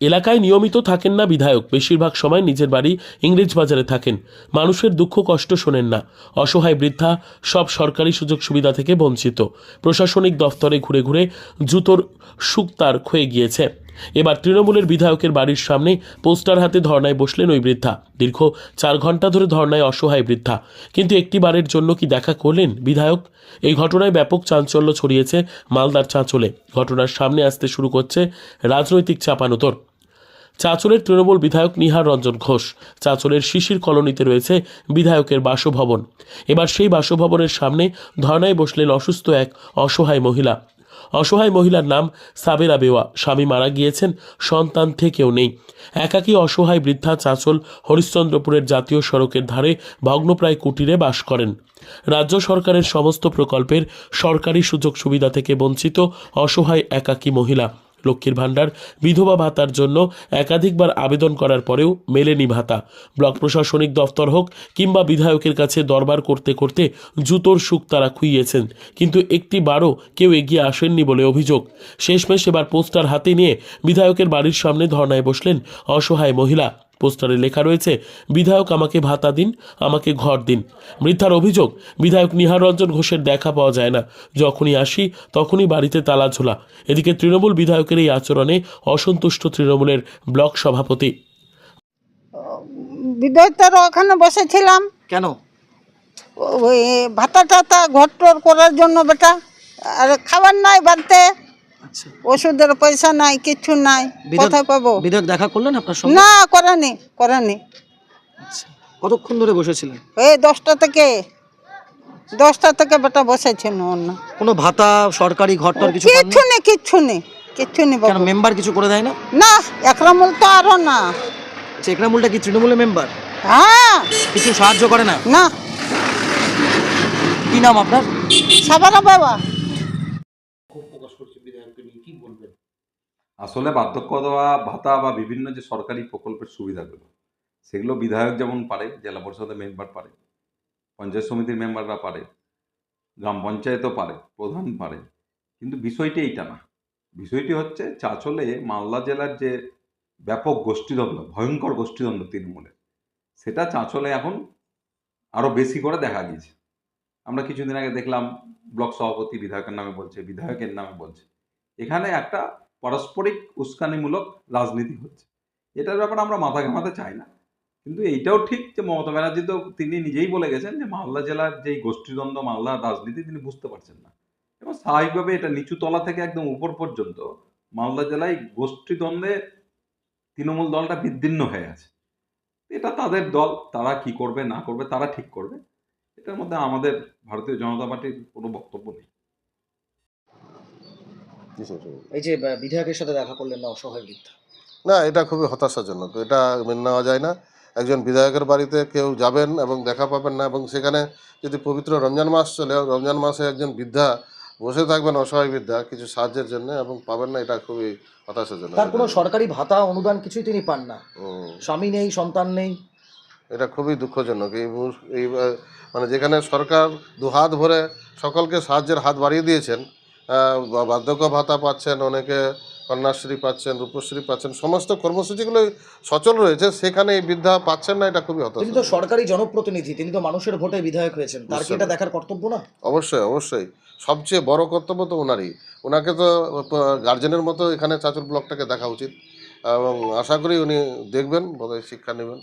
এলাকায় নিয়মিত থাকেন না বিধায়ক। বেশিরভাগ সময় নিজের বাড়ি ইংরেজ বাজারে থাকেন। মানুষের দুঃখ কষ্ট শোনেন না। অসহায় বৃদ্ধা সব সরকারি সুযোগ সুবিধা থেকে বঞ্চিত। প্রশাসনিক দফতরে ঘুরে ঘুরে জুতোর সুক্তার ক্ষয়ে গিয়েছে। এবার তৃণমূলের বিধায়কের বাড়ির সামনে পোস্টার হাতে ধর্নায় বসলেন ওই বৃদ্ধা। দীর্ঘ চার ঘণ্টা ধরে ধর্নায় অসহায় বৃদ্ধা। কিন্তু একটি বারের জন্য কি দেখা করলেন বিধায়ক? এই ঘটনায় ব্যাপক চাঞ্চল্য ছড়িয়েছে মালদার চাঁচলে। ঘটনার সামনে আসতে শুরু করছে রাজনৈতিক চাপানোতর। চাঁচলের তৃণমূল বিধায়ক নিহার রঞ্জন ঘোষ। চাঁচলের শিশির কলোনিতে রয়েছে বিধায়কের বাসভবন। এবার সেই বাসভবনের সামনে ধর্নায় বসলেন অসুস্থ এক অসহায় মহিলা। অসহায় মহিলার নাম সাবেরা বেওয়া। স্বামী মারা গিয়েছেন, সন্তান থেকেও নেই। একাকী অসহায় বৃদ্ধা চাঁচল হরিশ্চন্দ্রপুরের জাতীয় সড়কের ধারে ভগ্নপ্রায় কুটিরে বাস করেন। রাজ্য সরকারের সমস্ত প্রকল্পের সরকারি সুযোগ সুবিধা থেকে বঞ্চিত অসহায় একাকী মহিলা। লক্ষ্মীর ভাণ্ডার, বিধবা ভাতার জন্য একাধিকবার আবেদন করার পরেও মেলেনি ভাতা। ব্লক প্রশাসনিক দফতর হোক কিংবা বিধায়কের কাছে দরবার করতে করতে জুতোর সুখ তারা খুইয়েছেন। কিন্তু একটি বারও কেউ এগিয়ে আসেননি বলে অভিযোগ। শেষমেশ এবার পোস্টার হাতে নিয়ে বিধায়কের বাড়ির সামনে ধর্নায় বসলেন অসহায় মহিলা। পোস্টারে লেখা রয়েছে বিধায়ক আমাকে ভাতা দিন আমাকে ঘর দিন। বৃদ্ধার অভিযোগ বিধায়ক নিহার রঞ্জন ঘোষের দেখা পাওয়া যায় না। যখনই আসি তখনই বাড়িতে তালা ঝোলা। এদিকে তৃণমূল বিধায়কের এই আচরণে অসন্তুষ্ট তৃণমূলের ব্লক সভাপতি। বিদ্যুতের ওখানে বসেছিলাম। কেন? ওই ভাতা টাতা ঘর টর করার জন্য বেটা। আর খাবার নাই বাড়তে। আচ্ছা। ওষুধের পয়সা নাই কিচ্ছু নাই কোথায় পাবো বিধায়ক দেখা করলেন আপনার সঙ্গে? না করেনি করেনি। আচ্ছা। কতক্ষণ ধরে বসেছিলেন? এই দশটা থেকে দশটা থেকে বেটা বসেছিল অন্য। কোনো ভাতা সরকারি ঘরটর কিছু পাননি? কিচ্ছু নেই কিচ্ছু নেই কিচ্ছু নেই কেন মেম্বার কিছু করে দেয় না না একরামুল তো আরও না। আচ্ছা একরামুলটা কি তৃণমূলের মেম্বার হ্যাঁ। কিছু সাহায্য করে না? না। কি নাম আপনার? সাবারা বাবা। আসলে বার্ধক্য দেওয়া ভাতা বা বিভিন্ন যে সরকারি প্রকল্পের সুবিধাগুলো, সেগুলো বিধায়ক যেমন পারে, জেলা পরিষদের মেম্বার পারে, পঞ্চায়েত সমিতির মেম্বাররা পারে, গ্রাম পঞ্চায়েতও পারে, প্রধান পারে, কিন্তু বিষয়টি এইটা না। বিষয়টি হচ্ছে চাচলে মালদা জেলার যে ব্যাপক গোষ্ঠীদ্বন্দ্ব, ভয়ঙ্কর গোষ্ঠীদ্বন্দ্ব তৃণমূলের, সেটা চাঁচলে এখন আরও বেশি করে দেখা গিয়েছে। আমরা কিছুদিন আগে দেখলাম ব্লক সভাপতি বিধায়কের নামে বলছে, বিধায়কের নামে বলছে। এখানে একটা পারস্পরিক উস্কানিমূলক রাজনীতি হচ্ছে। এটার ব্যাপারে আমরা মাথা ঘামাতে চাই না। কিন্তু এইটাও ঠিক যে মমতা ব্যানার্জি তো তিনি নিজেই বলে গেছেন যে মালদা জেলার যেই গোষ্ঠীদ্বন্দ্ব মালদার রাজনীতি তিনি বুঝতে পারছেন না। এবং স্বাভাবিকভাবে এটা নিচু তলা থেকে একদম উপর পর্যন্ত মালদা জেলায় গোষ্ঠীদ্বন্দ্বে তৃণমূল দলটা বিদীর্ণ হয়ে আছে। এটা তাদের দল, তারা কি করবে, না করবে, তারা ঠিক করবে। এটার মধ্যে আমাদের ভারতীয় জনতা পার্টির কোনো বক্তব্য নেই। এই যে বিধায়কের সাথে দেখা করলেন না অসহায় বৃদ্ধা? না এটা খুবই হতাশাজনক। এটা মেনে নেওয়া যায় না। একজন বিধায়কের বাড়িতে কেউ যাবেন এবং দেখা পাবেন না এবং সেখানে যদি পবিত্র রমজান মাস চলে রমজান মাসে একজন বৃদ্ধা বসে থাকবেন অসহায় বৃদ্ধা কিছু সাহায্যের জন্য এবং পাবেন না এটা খুবই হতাশাজনক। তার কোনো সরকারি ভাতা অনুদান কিছুই তিনি পান না। স্বামী নেই সন্তান নেই। এটা খুবই দুঃখজনক। এই এই মানে যেখানে সরকার দু হাত ভরে সকলকে সাহায্যের হাত বাড়িয়ে দিয়েছেন বার্ধক্য ভাতা পাচ্ছেন অনেকে কন্যাশ্রী পাচ্ছেন রূপশ্রী পাচ্ছেন সমস্ত কর্মসূচিগুলো সচল রয়েছে সেখানে এই বৃদ্ধা পাচ্ছেন না এটা খুবই হত তিনি তো সরকারি জনপ্রতিনিধি তিনি তো মানুষের ভোটে বিধায়ক হয়েছেন তার কি এটা দেখার কর্তব্য না? অবশ্যই অবশ্যই। সবচেয়ে বড় কর্তব্য তো ওনারই। ওনাকে তো গার্জেনের মতো এখানে চাচুর ব্লকটাকে দেখা উচিত। এবং আশা করি উনি দেখবেন বোধহয় শিক্ষা নেবেন।